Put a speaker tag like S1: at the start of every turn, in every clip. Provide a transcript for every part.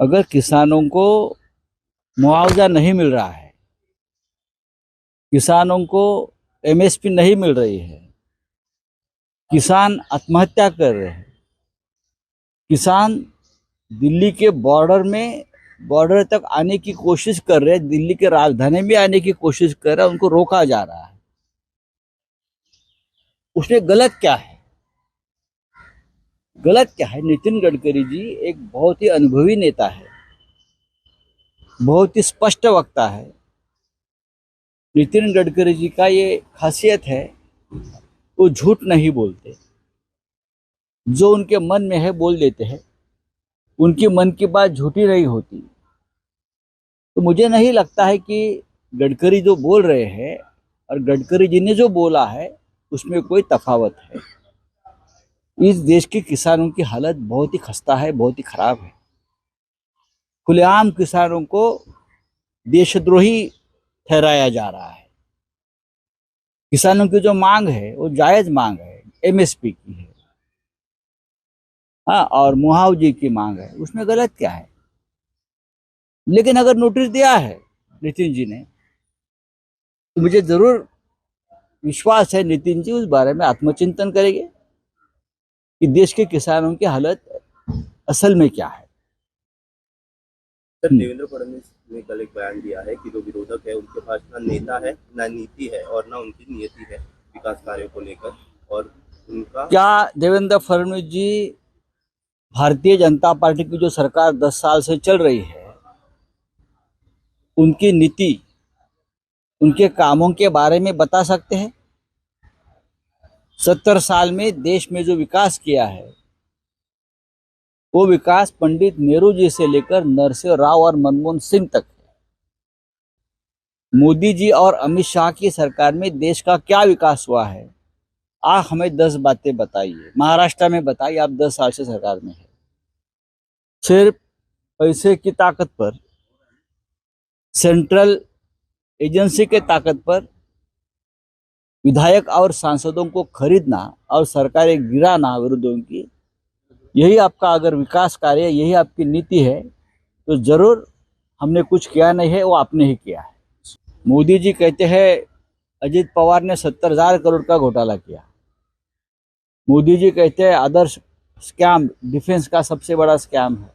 S1: अगर किसानों को मुआवजा नहीं मिल रहा है, किसानों को एमएसपी नहीं मिल रही है, किसान आत्महत्या कर रहे हैं, किसान दिल्ली के बॉर्डर में, बॉर्डर तक आने की कोशिश कर रहे हैं, दिल्ली के राजधानी में आने की कोशिश कर रहे हैं, उनको रोका जा रहा है। उसने गलत क्या है? गलत क्या है? नितिन गडकरी जी एक बहुत ही अनुभवी नेता है। बहुत ही स्पष्ट वक्ता है। नितिन गडकरी जी का ये खासियत है, वो झूठ नहीं बोलते। जो उनके मन में है, बोल देते हैं। उनकी मन की बात झूठी नहीं होती। तो मुझे नहीं लगता है कि गडकरी जो बोल रहे हैं और गडकरी जी ने जो बोला है, उसमें कोई तफावत है। इस देश के किसानों की हालत बहुत ही खस्ता है, बहुत ही खराब है। खुलेआम किसानों को देशद्रोही ठहराया जा रहा है। किसानों की जो मांग है, वो जायज़ मांग है एमएसपी की है। हाँ और मुआवजे की मांग है, उसमें गलत क्या है? लेकिन अगर नोटिस दिया है, नितिन जी ने तो मुझे ज़रूर विश्वास है, नितिन जी उस बारे में आत्मचिंतन करेंगे। कि देश के किसानों की हालत असल में क्या है?
S2: सर देवेंद्र फडणवीस ने कल एक बयान दिया है कि जो विरोधक है उनके पास ना नेता है ना नीति है और ना उनकी नियति है विकास कार्यों को लेकर और उनका
S1: क्या देवेंद्र फडणवीस जी भारतीय जनता पार्टी की जो सरकार दस साल से चल रही है उनकी नीति उनके कामों के बारे में बता सकते हैं? सत्तर साल में देश में जो विकास किया है, वो विकास पंडित नेहरू जी से लेकर नरसिंह राव और मनमोहन सिंह तक है। मोदी जी और अमित शाह की सरकार में देश का क्या विकास हुआ है, आप हमें दस बातें बताइए। महाराष्ट्र में बताइए, आप दस साल से सरकार में है। सिर्फ़ पैसे की ताकत पर, सेंट्रल एजेंसी के ताकत पर विधायक और सांसदों को खरीदना और सरकारें गिराना विरोधियों की, यही आपका अगर विकास कार्य यही आपकी नीति है तो ज़रूर हमने कुछ किया नहीं है, वो आपने ही किया है। मोदी जी कहते हैं, अजीत पवार ने सत्तर हज़ार करोड़ का घोटाला किया। मोदी जी कहते हैं, आदर्श स्कैम, डिफेंस का सबसे बड़ा स्कैम है।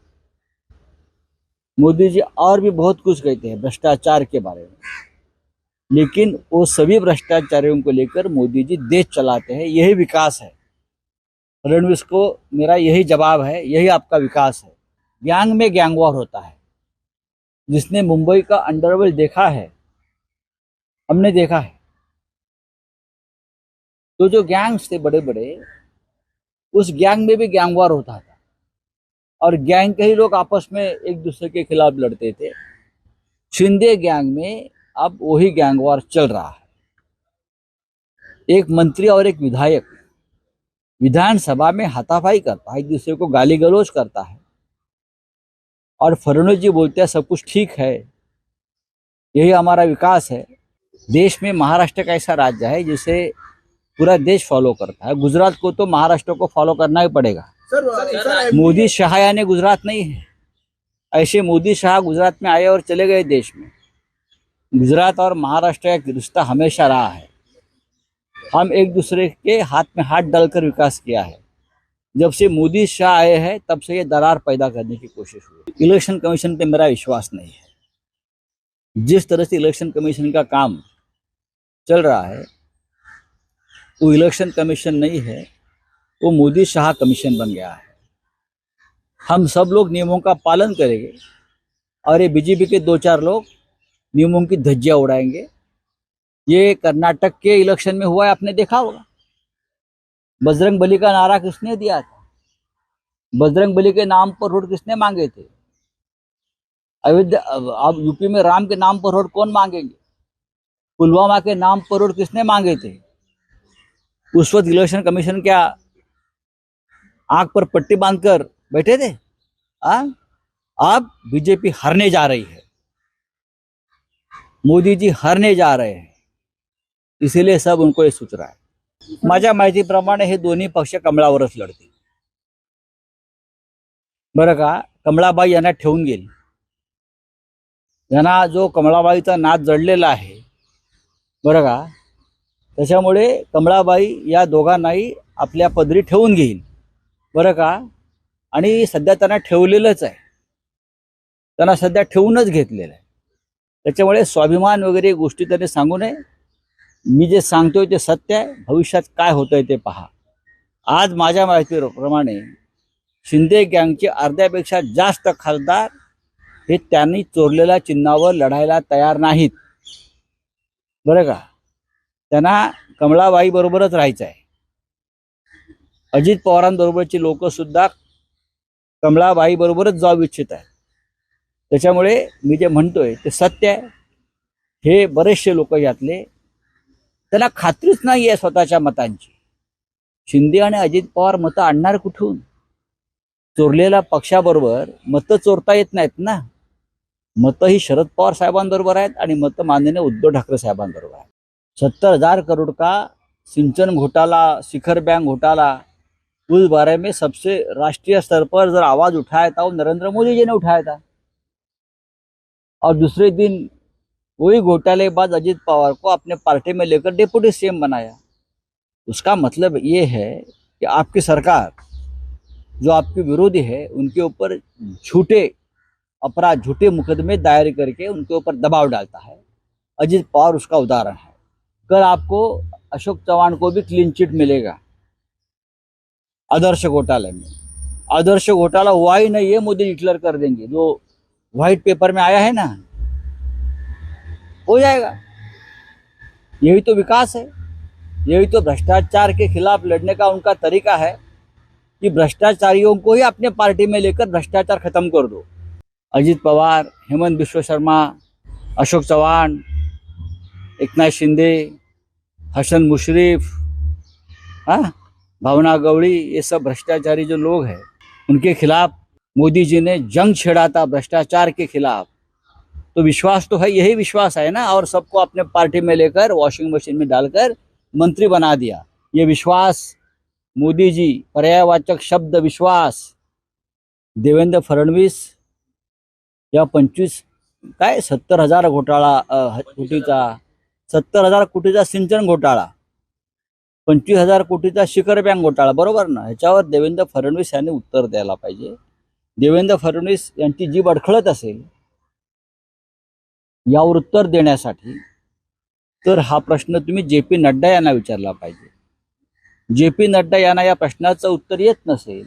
S1: मोदी जी और भी बहुत कुछ कहते हैं, भ्रष्टाचार के बारे में। लेकिन वो सभी भ्रष्टाचारियों को लेकर मोदी जी देश चलाते हैं, यही विकास है। फडणवीस को मेरा यही जवाब है, यही आपका विकास है। गैंग में गैंग वॉर होता है। जिसने मुंबई का अंडरवर्ल्ड देखा है, हमने देखा है। तो जो गैंग्स थे बड़े बड़े उस गैंग में भी गैंग वॉर होता था। और गैंग के ही लोग आपस में एक दूसरे के खिलाफ लड़ते थे। शिंदे गैंग में अब वही गैंग वॉर चल रहा है। एक मंत्री और एक विधायक विधानसभा में हाथापाई करता है एक दूसरे को गाली गलौज करता है। और फडणवीस जी बोलते हैं सब कुछ ठीक है यही हमारा विकास है। देश में महाराष्ट्र का ऐसा राज्य है जिसे पूरा देश फॉलो करता है। गुजरात को तो महाराष्ट्र को फॉलो करना ही पड़ेगा। मोदी शाह यानी गुजरात नहीं है। ऐसे मोदी शाह गुजरात में आए और चले गए देश में। गुजरात और महाराष्ट्र का रिश्ता हमेशा रहा है। हम एक दूसरे के हाथ में हाथ डालकर विकास किया है। जब से मोदी शाह आए हैं, तब से ये दरार पैदा करने की कोशिश हुई। इलेक्शन कमीशन पे मेरा विश्वास नहीं है। जिस तरह से इलेक्शन कमीशन का काम चल रहा है, वो इलेक्शन कमीशन नहीं है, वो मोदी शाह कमीशन बन गया है। हम सब लोग नियमों का पालन करेंगे और ये बीजेपी के दो चार लोग नियमों की धज्जियाँ उड़ाएँगे। ये कर्नाटक के इलेक्शन में हुआ है, आपने देखा होगा। बजरंग बली का नारा किसने दिया था? बजरंग बली के नाम पर रोड किसने मांगे थे? अयोध्या, अब यूपी में राम के नाम पर रोड कौन मांगेंगे? पुलवामा के नाम पर रोड किसने मांगे थे? उस वक्त इलेक्शन कमीशन क्या आग पर पट्टी बांधकर बैठे थे? आ? अब बीजेपी हारने जा रही है। मोदी जी हारने जा रहे हैं। इसीलिए सब उनको हे सूच रहा आहे माझ्या माहितीप्रमाणे हे दोन्ही पक्ष कमळावरच लढतील। बरं का? कमळाबाई यांना ठेवून गेली. यांना जो कमळाबाईचा नाद जडलेला आहे बरं का? त्याच्यामुळे कमळाबाई या दोघांनाही आपल्या पदरी ठेवून घेईल. बरं का? आणि सध्या त्यांना ठेवलेलंच आहे. त्यांना सध्या ठेवूनच घेतलेलं आहे. त्याच्यामुळे स्वाभिमान वगैरे गोष्टी त्यांनी सांगू नये. मी जे सांगतोय ते सत्य आहे. भविष्यात काय होतंय ते पहा. आज माझ्या माहितीप्रमाणे शिंदे गँगचे अर्ध्यापेक्षा जास्त खासदार हे त्यांनी चोरलेल्या चिन्हावर लढायला तयार नाहीत. बरं का? त्यांना कमळाबाई बरोबरच राहायचं आहे. अजित पवारांबरोबरची लोक सुद्धा कमळाबाई बरोबरच जाऊ इच्छित आहेत. त्याच्यामुळे मी जे म्हणतोय ते सत्य आहे. हे बरेचसे लोक यातले त्यांना खात्रीच नाही आहे स्वतःच्या मतांची. शिंदे आणि अजित पवार मतं आणणार कुठून? चोरलेल्या पक्षाबरोबर मतं चोरता येत नाहीत ना. मतं ही शरद पवार साहेबांबरोबर आहेत आणि मतं माननीय उद्धव ठाकरे साहेबांबरोबर आहेत. सत्तर हजार करोड़ का सिंचन घोटाला शिखर बैंक घोटाला उस बारे में सबसे राष्ट्रीय स्तर पर जर आवाज उठाया था वो हो, नरेंद्र मोदी जी ने उठाया था और दूसरे दिन वही घोटालेबाज अजित पवार को अपने पार्टी में लेकर डिप्टी सीएम बनाया। उसका मतलब ये है कि आपकी सरकार जो आपके विरोधी है, उनके ऊपर झूठे अपराध, झूठे मुकदमे दायर करके उनके ऊपर दबाव डालता है। अजीत पवार उसका उदाहरण है। कल आपको अशोक चौहान को भी क्लीन चिट मिलेगा। आदर्श घोटाले में। आदर्श घोटाला हुआ ही नहीं है, मोदी डिक्लेयर कर देंगे। जो व्हाइट पेपर में आया है ना? हो जाएगा। यही तो विकास है। यही तो भ्रष्टाचार के खिलाफ लड़ने का उनका तरीका है कि भ्रष्टाचारियों को ही अपने पार्टी में लेकर भ्रष्टाचार खत्म कर दो। अजित पवार, हेमंत बिश्व शर्मा, अशोक चौहान एकनाथ शिंदे, हसन मुशरीफ हाँ? भावना गवड़ी ये सब भ्रष्टाचारी जो लोग हैं, उनके खिलाफ मोदी जी ने जंग छेड़ा था भ्रष्टाचार के खिलाफ। तो विश्वास तो है यही विश्वास है ना? और सबको अपने पार्टी में लेकर वॉशिंग मशीन में डालकर मंत्री बना दिया। ये विश्वास मोदी जी पर्यायवाचक शब्द विश्वास देवेंद्र फडणवीस या पंचवीस काय? सत्तर हजार घोटाळा कोटीचा सत्तर हजार कोटीचा सिंचन घोटाळा पंचवीस हजार कोटीचा शिखर बँक घोटाळा बरोबर ना? ह्याच्यावर देवेंद्र फडणवीस यांनी उत्तर द्यायला पाहिजे. देवेंद्र फडणवीस यांची जीभ अडखळत असेल यावर उत्तर देण्यासाठी तर हा प्रश्न तुम्ही जे पी नड्डा यांना विचारला पाहिजे. जे पी नड्डा यांना या प्रश्नाचं उत्तर येत नसेल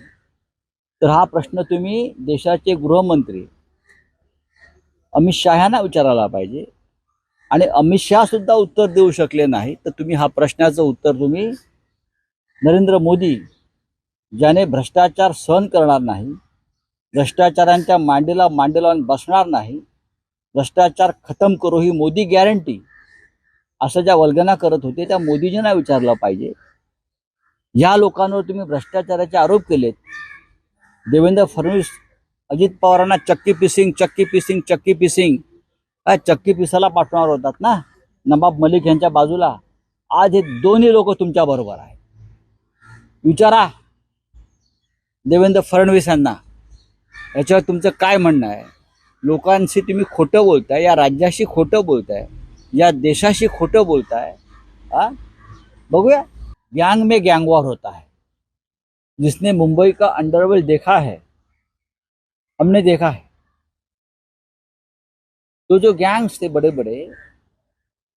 S1: तर हा प्रश्न तुम्ही देशाचे गृहमंत्री अमित शहा यांना विचारायला पाहिजे. आणि अमित शाह सुद्धा उत्तर देऊ शकले नाही तर तुम्ही हा प्रश्नाचं उत्तर तुम्ही नरेंद्र मोदी ज्याने भ्रष्टाचार सहन करणार नाही भ्रष्टाचारांच्या मांडीला मांडी लावून बसणार नाही. भ्रष्टाचार खतम करू ही मोदी गॅरंटी असं ज्या वल्गना करत होते त्या मोदीजींना विचारलं पाहिजे. या लोकांवर तुम्ही भ्रष्टाचाराचे आरोप केलेत. देवेंद्र फडणवीस अजित पवारांना चक्की पिसिंग चक्की पिसिंग चक्की पिसिंग. काय चक्की पिसाला पाठवणार होतात ना? नवाब मलिक यांच्या बाजूला. आज हे दोन्ही लोक तुमच्या बरोबर आहेत. विचारा. देवेंद्र फडणवीस यांना. याच्यावर तुमचं काय म्हणणं आहे? लोकांशी तुम्ही खोटं बोलताय, या राज्याशी खोटं बोलताय, या देशाशी खोटं बोलताय, हा? बघूया. गैंग में गैंग वॉर होता है. जिसने मुंबई का अंडरवर्ल्ड देखा है, हमने देखा है. तो जो गैंग्स थे बड़े बड़े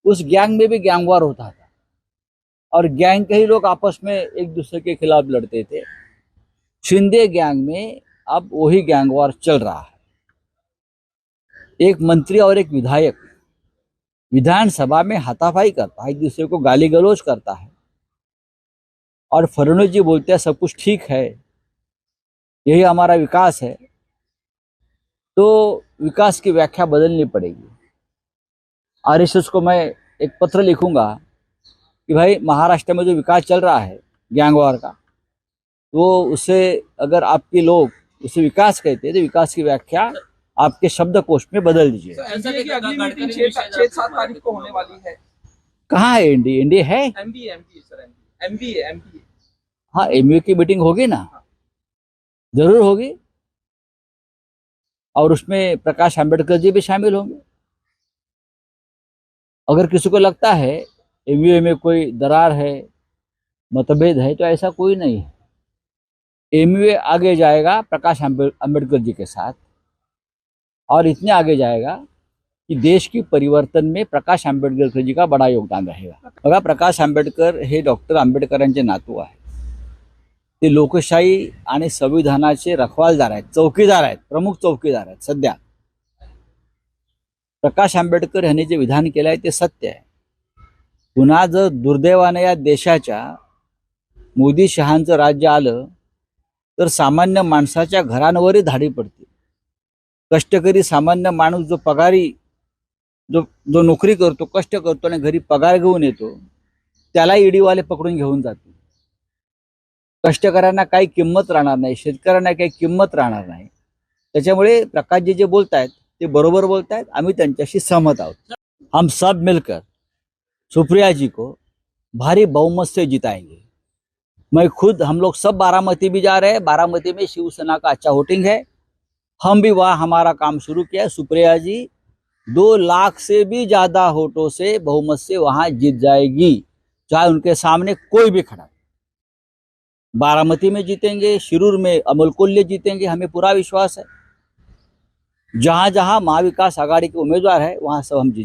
S1: उस गैंग में भी गैंग वॉर होता था. और गैंग के ही लोग आपस में एक दूसरे के खिलाफ लड़ते थे. शिंदे गैंग में अब वही गैंग वॉर चल रहा है। एक मंत्री और एक विधायक, विधानसभा में हाथापाई करता है, एक दूसरे को गाली गलौज करता है। और फडणवीस जी बोलते हैं, सब कुछ ठीक है, यही हमारा विकास है। तो विकास की व्याख्या बदलनी पड़ेगी। आरएसएस को मैं एक पत्र लिखूँगा कि भाई, महाराष्ट्र में जो विकास चल रहा है गैंग वॉर का तो उसे अगर आपके लोग उसे विकास कहते हैं तो विकास की व्याख्या आपके शब्द शब्दकोश में बदल दीजिए।
S3: तो है।
S1: कहाँ है एनडीए एनडीए है? हाँ एमयू की मीटिंग होगी ना? ज़रूर होगी। और उसमें प्रकाश आंबेडकर जी भी शामिल होंगे। अगर किसी को लगता है एमयूए में कोई दरार है मतभेद है तो ऐसा कोई नहीं है। एमयूए आगे जाएगा प्रकाश अंबेडकर जी के साथ। और इतने आगे जाएगा कि देश की परिवर्तन में प्रकाश आंबेडकर जी का बड़ा योगदान रहेगा। बघा प्रकाश आंबेडकर हे डॉक्टर आंबेडकरांचे नातू आहे ते लोकशाही आणि संविधानाचे रखवालदार आहेत चौकीदार आहेत प्रमुख चौकीदार आहेत सध्या. प्रकाश आंबेडकर यांनी जे विधान केलं आहे ते सत्य आहे. पुन्हा जर दुर्दैवाने या देशाच्या मोदी शहांचं राज्य आलं तर सामान्य माणसाच्या घरांवरही धाडी पडते. कष्टकरी सामान्य माणूस जो पगारी जो जो नोकरी करतो कष्ट करतो आणि घरी पगार घेऊन येतो त्याला ईडीवाले पकडून घेऊन जातो. कष्टकऱ्यांना काही किंमत राहणार नाही शेतकऱ्यांना काही किंमत राहणार नाही. त्याच्यामुळे प्रकाशजी जे बोलतायत ते बरोबर बोलतायत आम्ही त्यांच्याशी सहमत आहोत. हम सब मिलकर सुप्रिया जी को भारी बहुमत से जिताएंगे. मैं खुद हम लोग सब बारामती भी जा रहे हैं। बारामती में शिवसेना का अच्छा होटिंग है। हम भी वहाँ हमारा काम शुरू किया है। सुप्रिया जी, दो लाख से भी ज़्यादा वोटों से बहुमत से वहाँ जीत जाएगी, चाहे उनके सामने कोई भी खड़ा बारामती में जीतेंगे, शिरूर में अमल कोल्ले जीतेंगे, हमें पूरा विश्वास है। जहाँ जहाँ महाविकास आघाड़ी के उम्मीदवार है, वहाँ सब हम जीत